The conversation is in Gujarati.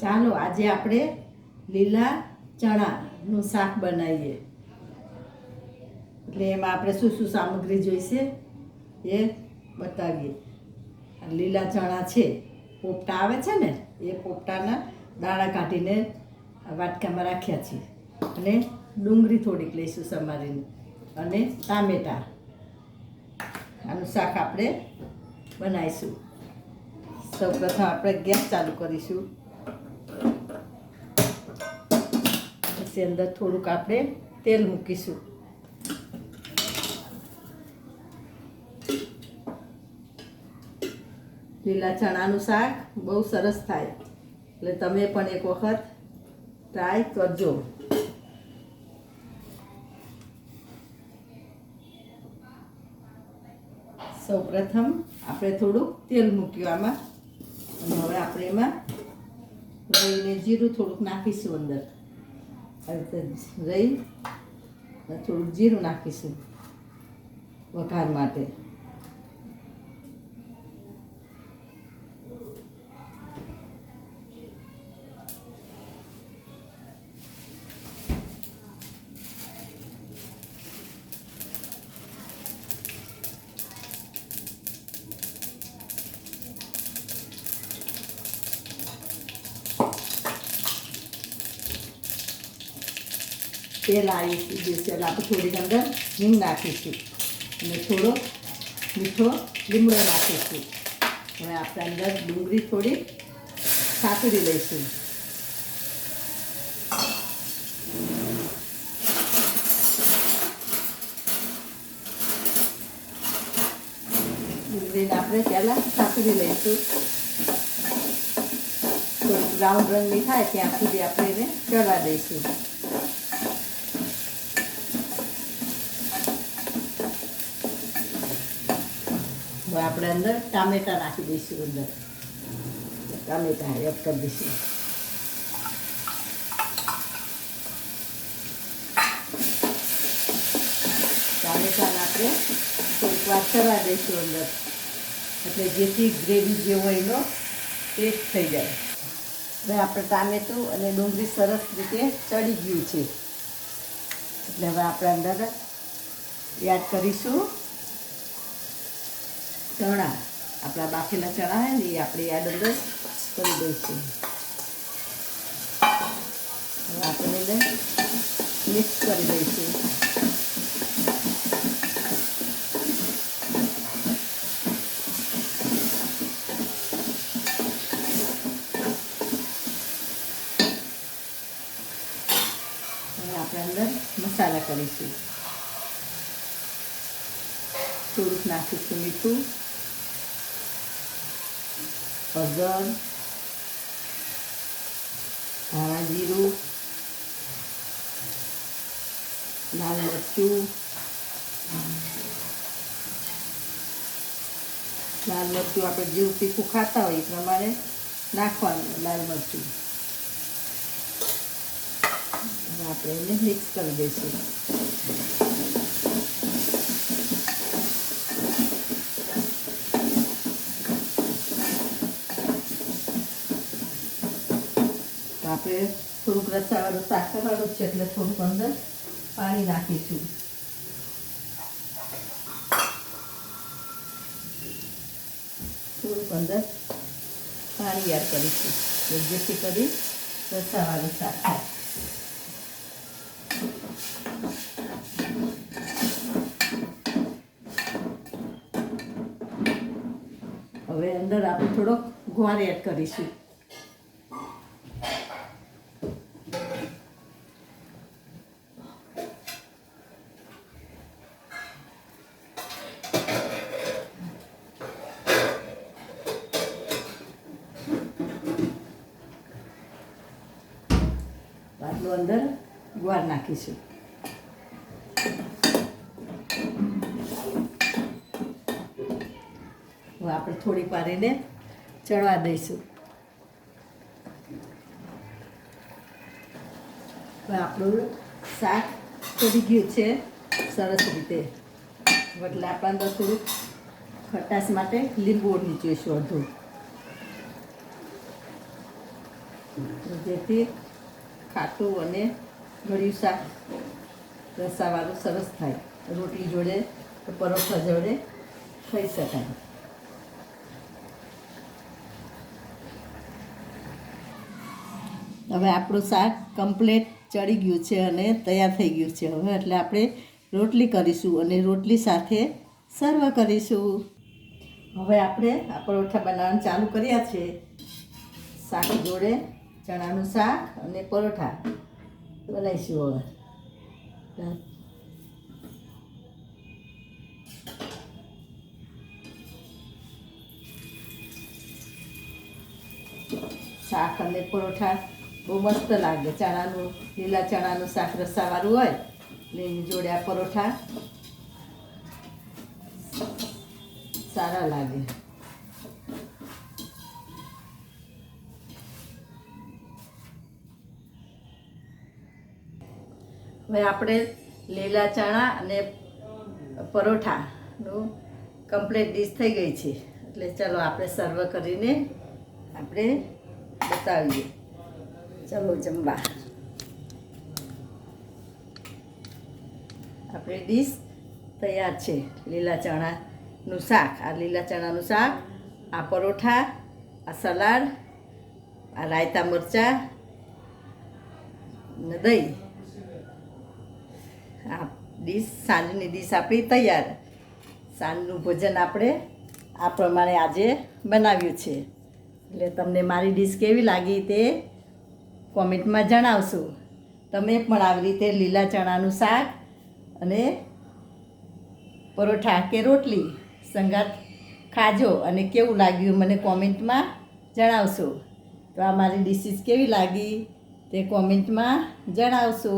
ચાલો આજે આપણે લીલા ચણાનું શાક બનાવીએ. એટલે એમાં આપણે શું શું સામગ્રી જોઈશે એ બતાવીએ. લીલા ચણા છે, પોપટા આવે છે ને, એ પોપટાના દાણા કાઢીને વાટકામાં રાખ્યા છે અને ડુંગળી થોડીક લઈશું સમારીને. અને ટામેટાં. આનું શાક આપણે બનાવીશું. સૌપ્રથમ આપણે ગેસ ચાલુ કરીશું. પછી અંદર થોડુંક આપણે તેલ મૂકીશું. લીલા ચણાનું શાક બહુ સરસ થાય. એટલે તમે પણ એક વખત ટ્રાય કરજો. સૌ પ્રથમ આપણે થોડુંક તેલ મૂક્યું આમાં. અને હવે આપણે એમાં રહીને જીરું થોડુંક નાખીશું અંદર. રીતે રહી. થોડુંક જીરું નાખીશું વઘાર માટે. તેલ આવી છે એટલે આપણે થોડીક અંદર હિંગ નાખીશું. અને થોડો મીઠો લીમડો નાખીશું. હવે આપણે અંદર ડુંગળી થોડી સાતરી લઈશું ડુંગળીને આપણે પહેલાં સાતરી લઈશું. થોડીક બ્રાઉન રંગની થાય ત્યાં સુધી આપણે એને ચડવા દઈશું હવે આપણે અંદર ટામેટા નાખી દઈશું અંદર. ટામેટા એડ કરી દઈશું. ટામેટાને આપણે થોડીક વાર ચડવા દઈશું અંદર. એટલે જેથી ગ્રેવી જે હોય એનો ટેસ્ટ થઈ જાય. હવે આપણે ટામેટું અને ડુંગળી સરસ રીતે ચડી ગયું છે. એટલે હવે આપણે અંદર એડ કરીશું. ચણા. આપણા બાફેલા ચણા હોય ને, એ આપણે યાદ અંદર કરી દઈશું. આપણે મિક્સ કરી દઈશું. આપણે અંદર મસાલા કરીશું. થોડુંક નાખીશું મીઠું. હળદર ધાણા જીરું, લાલ મરચું લાલ મરચું આપણે જેવું તીખું ખાતા હોય એ પ્રમાણે નાખવાનું, લાલ મરચું. આપણે એને મિક્સ કરી દઈશું. આપણે થોડુંક રસાવાળું શાક કરવાનું છે એટલે થોડુંક અંદર પાણી નાખીશું. થોડુંક અંદર પાણી યાદ કરીશું જેથી કરી રસાવાળું શાક હવે અંદર આપણે થોડોક ગોળ એડ કરીશું. આટલું અંદર ગોળ નાખીશું. હવે આપણે થોડીક વાર એને ચડવા દઈશું. હવે આપણું શાક ચડી ગયું છે. સરસ રીતે. એટલે આપણે અંદર થોડુંક ખટાશ માટે લીંબુ નીચોઈશું અડધું. જેથી ખાટું અને ગળ્યું શાક રસાવાળું સરસ થાય. રોટલી જોડે તો પરોઠા જોડે ખાઈ શકાય. હવે આપણું શાક કમ્પ્લેટ ચડી ગયું છે અને તૈયાર થઈ ગયું છે. હવે એટલે આપણે રોટલી કરીશું અને રોટલી સાથે સર્વ કરીશું. હવે આપણે આ પરોઠા બનાવવાનું ચાલુ કર્યા છે. શાક જોડે ચણાનું શાક અને પરોઠા. બનાવીશું હવે. શાક અને પરોઠા બહુ મસ્ત લાગે. ચણાનું, લીલા ચણાનું શાક રસાવાળું હોય એટલે એની જોડે આ પરોઠા. સારા લાગે. હવે આપણે લીલા ચણા અને પરોઠાનું કમ્પ્લીટ ડીશ થઈ ગઈ છે. એટલે ચાલો આપણે સર્વ કરીને આપણે બતાવીએ. ચલો જમવા. આપણી ડીશ તૈયાર છે. લીલા ચણાનું શાક. આ લીલા ચણાનું શાક, આ પરોઠા, આ સલાડ, આ રાયતા મરચાં ને દહીં. આ ડીશ, સાંજની ડીશ આપણી તૈયાર. સાંજનું ભોજન આપણે આ પ્રમાણે આજે બનાવ્યું છે. એટલે તમને મારી ડીશ કેવી લાગી તે કોમેન્ટમાં જણાવશો. તમે પણ આવી રીતે લીલા ચણાનું શાક અને પરોઠા કે રોટલી સંગાત ખાજો અને કેવું લાગ્યું મને કોમેન્ટમાં જણાવશો. તો આ મારી ડિશિસ કેવી લાગી તે કોમેન્ટમાં જણાવશો.